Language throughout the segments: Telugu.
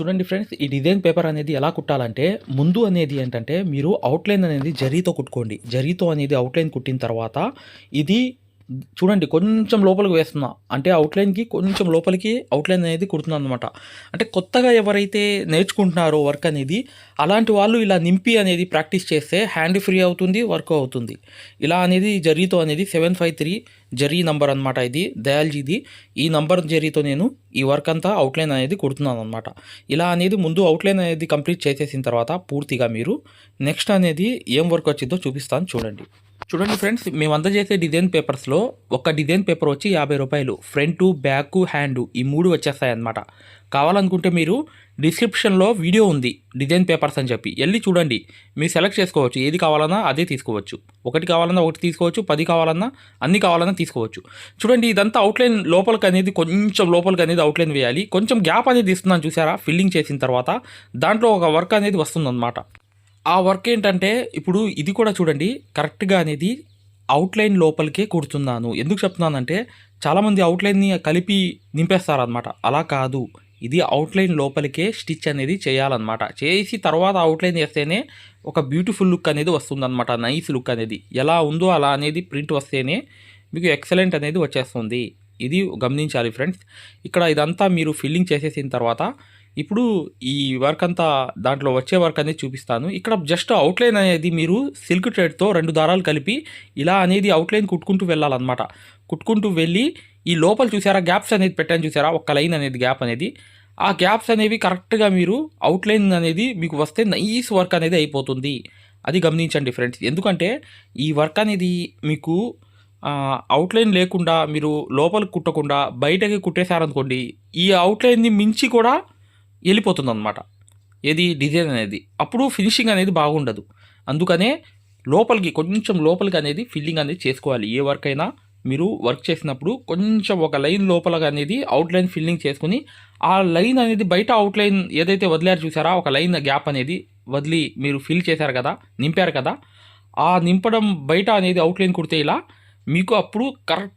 చూడండి ఫ్రెండ్స్ ఈ డిజైన్ పేపర్ అనేది ఎలా కుట్టాలంటే ముందు అనేది ఏంటంటే మీరు అవుట్లైన్ అనేది జరీతో కుట్టుకోండి. జరీతో అనేది అవుట్లైన్ కుట్టిన తర్వాత ఇది చూడండి కొంచెం లోపలికి వేస్తున్నా. అంటే అవుట్లైన్కి కొంచెం లోపలికి అవుట్లైన్ అనేది కుడుతున్నాను అనమాట అంటే కొత్తగా ఎవరైతే నేర్చుకుంటున్నారో వర్క్ అనేది అలాంటి వాళ్ళు ఇలా నింపి అనేది ప్రాక్టీస్ చేస్తే హ్యాండ్ ఫ్రీ అవుతుంది వర్క్ అవుతుంది. ఇలా అనేది జరీతో అనేది సెవెన్ ఫైవ్ త్రీ జరీ నంబర్ అనమాట ఇది దయాల్జీది ఈ నంబర్ జరీతో నేను ఈ వర్క్ అంతా అవుట్లైన్ అనేది కుడుతున్నాను అనమాట ఇలా అనేది ముందు అవుట్లైన్ అనేది కంప్లీట్ చేసేసిన తర్వాత పూర్తిగా మీరు నెక్స్ట్ అనేది ఏం వర్క్ వచ్చిందో చూపిస్తాను చూడండి. చూడండి ఫ్రెండ్స్ మేము అందజేసే డిజైన్ పేపర్స్లో ఒక డిజైన్ పేపర్ వచ్చి యాభై రూపాయలు. ఫ్రంట్ బ్యాక్ హ్యాండ్ ఈ మూడు వచ్చేస్తాయి అన్నమాట కావాలనుకుంటే మీరు డిస్క్రిప్షన్లో వీడియో ఉంది డిజైన్ పేపర్స్ అని చెప్పి. వెళ్ళి చూడండి. మీరు సెలెక్ట్ చేసుకోవచ్చు. ఏది కావాలన్నా అదే తీసుకోవచ్చు. ఒకటి కావాలన్నా ఒకటి తీసుకోవచ్చు. పది కావాలన్నా అన్ని కావాలన్నా తీసుకోవచ్చు. చూడండి ఇదంతా అవుట్లైన్ లోపలికి అనేది కొంచెం లోపలికి అనేది అవుట్లైన్ వేయాలి. కొంచెం గ్యాప్ అనేది ఇస్తున్నాను చూసారా? ఫిల్లింగ్ చేసిన తర్వాత దాంట్లో ఒక వర్క్ అనేది వస్తుందన్నమాట. ఆ వర్క్ ఏంటంటే ఇప్పుడు ఇది కూడా చూడండి కరెక్ట్గా అనేది అవుట్లైన్ లోపలికే కుడుతున్నాను ఎందుకు చెప్తున్నానంటే చాలామంది అవుట్లైన్ని కలిపి నింపేస్తారనమాట అలా కాదు. ఇది అవుట్లైన్ లోపలికే స్టిచ్ అనేది చేయాలన్నమాట. చేసి తర్వాత అవుట్లైన్ వేస్తేనే ఒక బ్యూటిఫుల్ లుక్ అనేది వస్తుందన్నమాట. నైస్ లుక్ అనేది. ఎలా ఉందో అలా అనేది ప్రింట్ వస్తేనే మీకు ఎక్సలెంట్ అనేది వచ్చేస్తుంది. ఇది గమనించాలి ఫ్రెండ్స్ ఇక్కడ ఇదంతా మీరు ఫిల్లింగ్ చేసేసిన తర్వాత ఇప్పుడు ఈ వర్క్ అంతా దాంట్లో వచ్చే వర్క్ అనేది చూపిస్తాను. ఇక్కడ జస్ట్ అవుట్లైన్ అనేది మీరు సిల్క్ థ్రెడ్తో రెండు దారాలు కలిపి ఇలా అనేది అవుట్లైన్ కుట్టుకుంటూ వెళ్ళాలన్నమాట. కుట్టుకుంటూ వెళ్ళి ఈ లోపల చూసారా గ్యాప్స్ అనేది పెట్టాను చూసారా? ఒక లైన్ అనేది గ్యాప్ అనేది. ఆ గ్యాప్స్ అనేవి కరెక్ట్గా మీరు అవుట్లైన్ అనేది మీకు వస్తే నైస్ వర్క్ అనేది అయిపోతుంది. అది గమనించండి ఫ్రెండ్స్ ఎందుకంటే ఈ వర్క్ అనేది మీకు అవుట్లైన్ లేకుండా మీరు లోపలికి కుట్టకుండా బయటకి కుట్టేశారనుకోండి ఈ అవుట్లైన్ని మించి కూడా వెళ్ళిపోతుంది అనమాట ఏది డిజైన్ అనేది. అప్పుడు ఫినిషింగ్ అనేది బాగుండదు. అందుకనే లోపలికి కొంచెం లోపలికి అనేది ఫిల్లింగ్ అనేది చేసుకోవాలి. ఏ వర్క్ అయినా మీరు వర్క్ చేసినప్పుడు కొంచెం ఒక లైన్ లోపల అనేది అవుట్లైన్ ఫిల్లింగ్ చేసుకుని ఆ లైన్ అనేది బయట అవుట్లైన్ ఏదైతే వదిలారు చూసారా? ఒక లైన్ గ్యాప్ అనేది వదిలి మీరు ఫిల్ చేశారు కదా నింపారు కదా ఆ నింపడం బయట అనేది అవుట్లైన్ కుడితే ఇలా మీకు అప్పుడు కరెక్ట్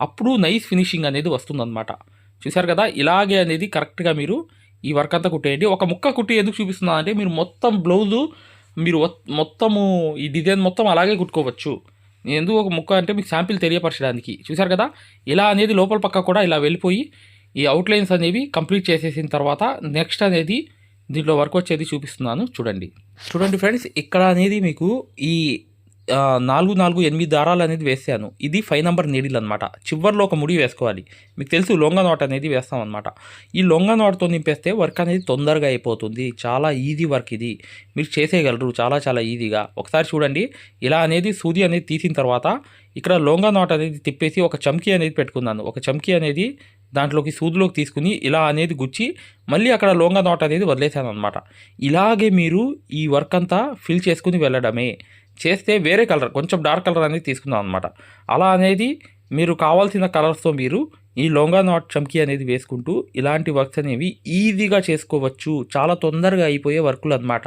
అప్పుడు నైస్ ఫినిషింగ్ అనేది వస్తుందన్నమాట. చూసారు కదా? ఇలాగే అనేది కరెక్ట్గా మీరు ఈ వర్క్ అంతా కుట్టేయండి. ఒక ముక్క కుట్టి ఎందుకు చూపిస్తున్నా అంటే మీరు మొత్తం బ్లౌజు మీరు మొత్తము ఈ డిజైన్ మొత్తం అలాగే కుట్టుకోవచ్చు. నేను ఎందుకు ఒక ముక్క అంటే మీకు శాంపిల్ తెలియపరచడానికి. చూసారు కదా? ఇలా అనేది లోపల పక్క కూడా ఇలా వెళ్ళిపోయి ఈ అవుట్లైన్స్ అనేవి కంప్లీట్ చేసేసిన తర్వాత నెక్స్ట్ అనేది దీంట్లో వర్క్ వచ్చేది చూపిస్తున్నాను. చూడండి. చూడండి ఫ్రెండ్స్ ఇక్కడ అనేది మీకు ఈ నాలుగు నాలుగు ఎనిమిది దారాలు అనేది వేసాను. ఇది ఫైవ్ నెంబర్ నీడిల్ అనమాట చివరిలో ఒక ముడి వేసుకోవాలి. మీకు తెలుసు లొంగ నోట్ అనేది వేస్తాం అనమాట ఈ లొంగ నోట్తో నింపేస్తే వర్క్ అనేది తొందరగా అయిపోతుంది. చాలా ఈజీ వర్క్ ఇది. మీరు చేసేయగలరు. చాలా చాలా ఈజీగా. ఒకసారి చూడండి. ఇలా అనేది సూది అనేది తీసిన తర్వాత ఇక్కడ లొంగ నాట్ అనేది తిప్పేసి ఒక చమ్కీ అనేది పెట్టుకున్నాను. ఒక చమ్కీ అనేది దాంట్లోకి సూదిలోకి తీసుకుని ఇలా అనేది గుచ్చి మళ్ళీ అక్కడ లోంగా నాట్ అనేది వదిలేసాను అనమాట ఇలాగే మీరు ఈ వర్క్ అంతా ఫిల్ చేసుకుని వెళ్ళడమే. చేస్తే వేరే కలర్ కొంచెం డార్క్ కలర్ అనేది తీసుకుందాం అనమాట అలా అనేది మీరు కావాల్సిన కలర్స్తో మీరు ఈ లొంగా నాట్ చమ్కీ అనేది వేసుకుంటూ ఇలాంటి వర్క్స్ అనేవి ఈజీగా చేసుకోవచ్చు. చాలా తొందరగా అయిపోయే వర్కులు అనమాట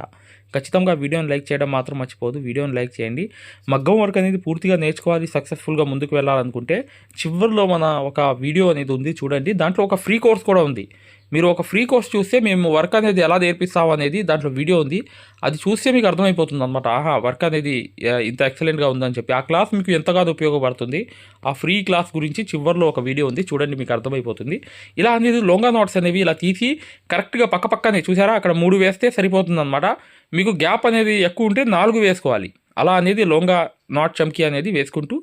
ఖచ్చితంగా వీడియోని లైక్ చేయడం మాత్రం మర్చిపోదు వీడియోని లైక్ చేయండి. మగ్గం వర్క్ అనేది పూర్తిగా నేర్చుకోవాలి సక్సెస్ఫుల్గా ముందుకు వెళ్ళాలనుకుంటే చివరిలో మన ఒక వీడియో అనేది ఉంది చూడండి. దాంట్లో ఒక ఫ్రీ కోర్స్ కూడా ఉంది. మీరు ఒక ఫ్రీ కోర్స్ చూస్తే మేము వర్క్ అనేది ఎలా నేర్పిస్తాం అనేది దాంట్లో వీడియో ఉంది. అది చూస్తే మీకు అర్థమైపోతుంది అనమాట ఆహా వర్క్ అనేది ఇంత ఎక్సలెంట్గా ఉందని చెప్పి. ఆ క్లాస్ మీకు ఎంతగానో ఉపయోగపడుతుంది. ఆ ఫ్రీ క్లాస్ గురించి చివరిలో ఒక వీడియో ఉంది. చూడండి మీకు అర్థమైపోతుంది. ఇలా అనేది లొంగా నోట్స్ అనేవి ఇలా తీసి కరెక్ట్గా పక్క పక్కనే చూసారా? అక్కడ మూడు వేస్తే సరిపోతుందన్నమాట. మీకు గ్యాప్ అనేది ఎక్కువ ఉంటే నాలుగు వేసుకోవాలి. అలా అనేది లొంగా నాట్ చమ్కీ అనేది వేసుకుంటూ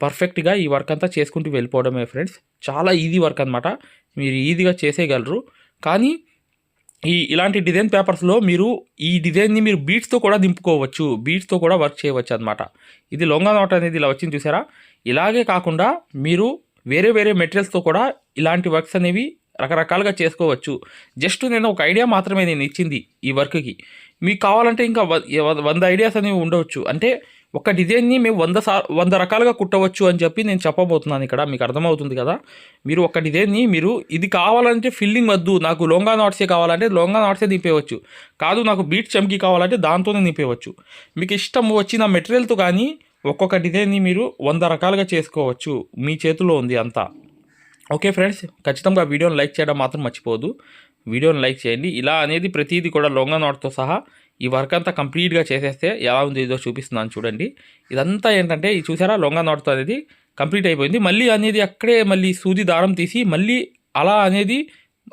పర్ఫెక్ట్గా ఈ వర్క్ అంతా చేసుకుంటూ వెళ్ళిపోవడమే ఫ్రెండ్స్ చాలా ఈజీ వర్క్ అనమాట మీరు ఈజీగా చేసేయగలరు. కానీ ఈ ఇలాంటి డిజైన్ పేపర్స్లో మీరు ఈ డిజైన్ని మీరు బీట్స్తో కూడా దింపుకోవచ్చు. బీట్స్తో కూడా వర్క్ చేయవచ్చు అనమాట ఇది లొంగా నోట్ అనేది ఇలా వచ్చింది చూసారా? ఇలాగే కాకుండా మీరు వేరే వేరే మెటీరియల్స్తో కూడా ఇలాంటి వర్క్స్ అనేవి రకరకాలుగా చేసుకోవచ్చు. జస్ట్ నేను ఒక ఐడియా మాత్రమే నేను ఇచ్చింది ఈ వర్క్కి. మీకు కావాలంటే ఇంకా వంద ఐడియాస్ అనేవి ఉండవచ్చు. అంటే ఒక డిజైన్ని మేము వంద సా వంద రకాలుగా కుట్టవచ్చు అని చెప్పి నేను చెప్పబోతున్నాను ఇక్కడ మీకు అర్థమవుతుంది కదా. మీరు ఒక డిజైన్ని మీరు ఇది కావాలంటే ఫిల్లింగ్ వద్దు నాకు లొంగా నాట్సే కావాలంటే లొంగా నాట్సే నింపేయవచ్చు కాదు నాకు బీట్ చమ్కి కావాలంటే దాంతోనే నింపేయవచ్చు మీకు ఇష్టం వచ్చిన మెటీరియల్తో కానీ ఒక్కొక్క డిజైన్ని మీరు వంద రకాలుగా చేసుకోవచ్చు మీ చేతిలో ఉంది అంతా. ఓకే ఫ్రెండ్స్ ఖచ్చితంగా వీడియోని లైక్ చేయడం మాత్రం మర్చిపోదు వీడియోని లైక్ చేయండి. ఇలా అనేది ప్రతిదీ కూడా లొంగ నోట్తో సహా ఈ వర్క్ అంతా కంప్లీట్గా చేసేస్తే ఎలా ఉంది ఇదో చూపిస్తున్నాను చూడండి. ఇదంతా ఏంటంటే ఇది చూసారా? లొంగ నోట్తో అనేది కంప్లీట్ అయిపోయింది. మళ్ళీ అనేది అక్కడే మళ్ళీ సూది దారం తీసి మళ్ళీ అలా అనేది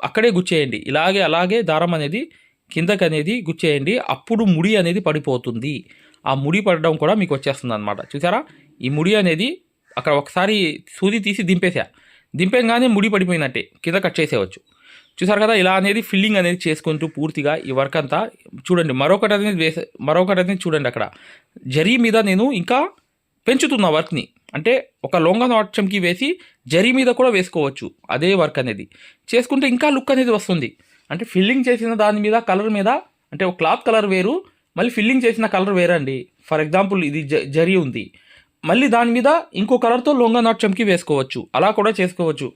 అక్కడే గుచ్చేయండి. ఇలాగే అలాగే దారం అనేది కిందకి అనేది గుచ్చేయండి. అప్పుడు ముడి అనేది పడిపోతుంది. ఆ ముడి పడడం కూడా మీకు వచ్చేస్తుంది అనమాట చూసారా? ఈ ముడి అనేది అక్కడ ఒకసారి సూది తీసి దింపేసా. దింపేగానే ముడి పడిపోయినట్టే. కింద కట్ చేసేయవచ్చు చూసారు కదా ఇలా అనేది ఫిల్లింగ్ అనేది చేసుకుంటూ పూర్తిగా ఈ వర్క్ అంతా. చూడండి మరొకటి అనేది వేసే మరొకటి అనేది చూడండి అక్కడ. జరీ మీద నేను ఇంకా పెంచుతున్న వర్క్ని అంటే ఒక లొంగ నాట్యంకి వేసి జరీ మీద కూడా వేసుకోవచ్చు అదే వర్క్ అనేది. చేసుకుంటే ఇంకా లుక్ అనేది వస్తుంది. అంటే ఫిల్లింగ్ చేసిన దాని మీద కలర్ మీద అంటే ఒక క్లాత్ కలర్ వేరు మళ్ళీ ఫిల్లింగ్ చేసిన కలర్ వేరండి. ఫర్ ఎగ్జాంపుల్ ఇది జ జరీ ఉంది. మళ్ళీ దాని మీద ఇంకో కలర్తో లొంగ నాట్ వేసుకోవచ్చు. అలా కూడా చేసుకోవచ్చు.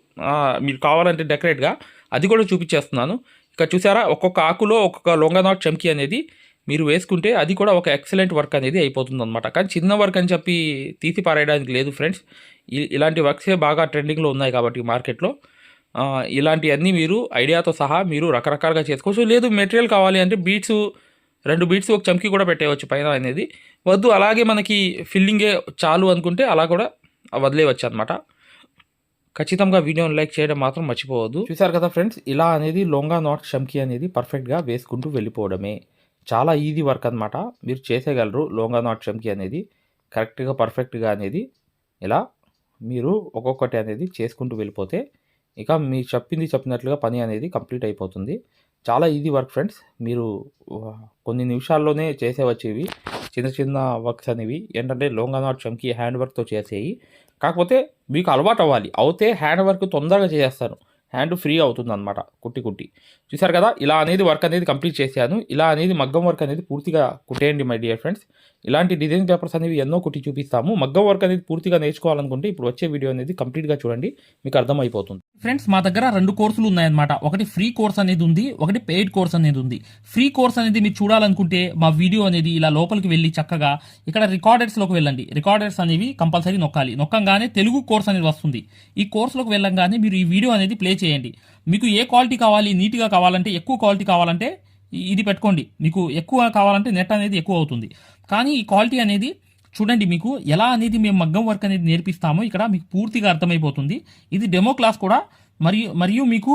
మీరు కావాలంటే డెకరేట్గా అది కూడా చూపించేస్తున్నాను. ఇక్కడ చూసారా ఒక్కొక్క ఆకులో ఒక్కొక్క లొంగ నాట్ అనేది మీరు వేసుకుంటే అది కూడా ఒక ఎక్సలెంట్ వర్క్ అనేది అయిపోతుంది అనమాట కానీ చిన్న వర్క్ అని చెప్పి తీసి పారేయడానికి లేదు ఫ్రెండ్స్. ఇ- ఇలాంటి వర్క్సే బాగా ట్రెండింగ్లో ఉన్నాయి కాబట్టి మార్కెట్లో. ఇలాంటివన్నీ మీరు ఐడియాతో సహా మీరు రకరకాలుగా చేసుకోవచ్చు లేదు మెటీరియల్ కావాలి అంటే బీట్స్ రెండు బీట్స్ ఒక చమ్కి కూడా పెట్టేయవచ్చు పైన అనేది. వద్దు అలాగే మనకి ఫిల్లింగే చాలు అనుకుంటే అలా కూడా వదిలేయవచ్చు అనమాట ఖచ్చితంగా వీడియోని లైక్ చేయడం మాత్రం మర్చిపోవద్దు. చూసారు కదా ఫ్రెండ్స్ ఇలా అనేది లొంగా నాట్ షమ్కి అనేది పర్ఫెక్ట్గా వేసుకుంటూ వెళ్ళిపోవడమే. చాలా ఈజీ వర్క్ అనమాట మీరు చేసేయగలరు. లొంగా నాట్ షమ్కి అనేది కరెక్ట్గా పర్ఫెక్ట్గా అనేది ఇలా మీరు ఒక్కొక్కటి అనేది చేసుకుంటూ వెళ్ళిపోతే ఇక మీరు చెప్పింది చెప్పినట్లుగా పని అనేది కంప్లీట్ అయిపోతుంది. చాలా ఈజీ వర్క్ ఫ్రెండ్స్. మీరు కొన్ని నిమిషాల్లోనే చేసేవచ్చేవి. చిన్న చిన్న వర్క్స్ అనేవి ఏంటంటే లోంగా నాట్ చమ్కి హ్యాండ్ వర్క్తో చేసేవి కాకపోతే మీకు అలవాటు అవ్వాలి అవుతే హ్యాండ్ వర్క్ తొందరగా చేసేస్తారు. హ్యాండ్ ఫ్రీ అవుతుంది అనమాట కుట్టి కుట్టి. చూసారు కదా ఇలా అనేది వర్క్ అనేది కంప్లీట్ చేశాను. ఇలా అనేది మగ్గం వర్క్ అనేది పూర్తిగా కుట్టేయండి మై డియర్ ఫ్రెండ్స్. ఇలాంటి డిజైన్ పేపర్స్ అనేవి ఎన్నో కుట్టి చూపిస్తాము. మగ్గం వర్క్ అనేది పూర్తిగా నేర్చుకోవాలనుకుంటే ఇప్పుడు వచ్చే వీడియో అనేది కంప్లీట్గా చూడండి మీకు అర్థమైపోతుంది. ఫ్రెండ్స్ మా దగ్గర రెండు కోర్సులు ఉన్నాయన్నమాట. ఒకటి ఫ్రీ కోర్స్ అనేది ఉంది ఒకటి పెయిడ్ కోర్స్ అనేది ఉంది. ఫ్రీ కోర్స్ అనేది మీరు చూడాలనుకుంటే మా వీడియో అనేది ఇలా లోపలికి వెళ్ళి చక్కగా ఇక్కడ రికార్డర్స్లోకి వెళ్ళండి. రికార్డర్స్ అనేవి కంపల్సరీ నొక్కాలి. నొక్కంగానే తెలుగు కోర్స్ అనేది వస్తుంది. ఈ కోర్సులోకి వెళ్ళంగానే మీరు ఈ వీడియో అనేది ప్లే చేయండి. మీకు ఏ క్వాలిటీ కావాలి నీట్గా కావాలంటే ఎక్కువ క్వాలిటీ కావాలంటే ఇది పెట్టుకోండి. మీకు ఎక్కువ కావాలంటే నెట్ అనేది ఎక్కువ అవుతుంది. కానీ ఈ క్వాలిటీ అనేది చూడండి మీకు ఎలా అనేది మేము మగ్గం వర్క్ అనేది నేర్పిస్తామో ఇక్కడ మీకు పూర్తిగా అర్థమైపోతుంది. ఇది డెమో క్లాస్ కూడా మరియు మరియు మీకు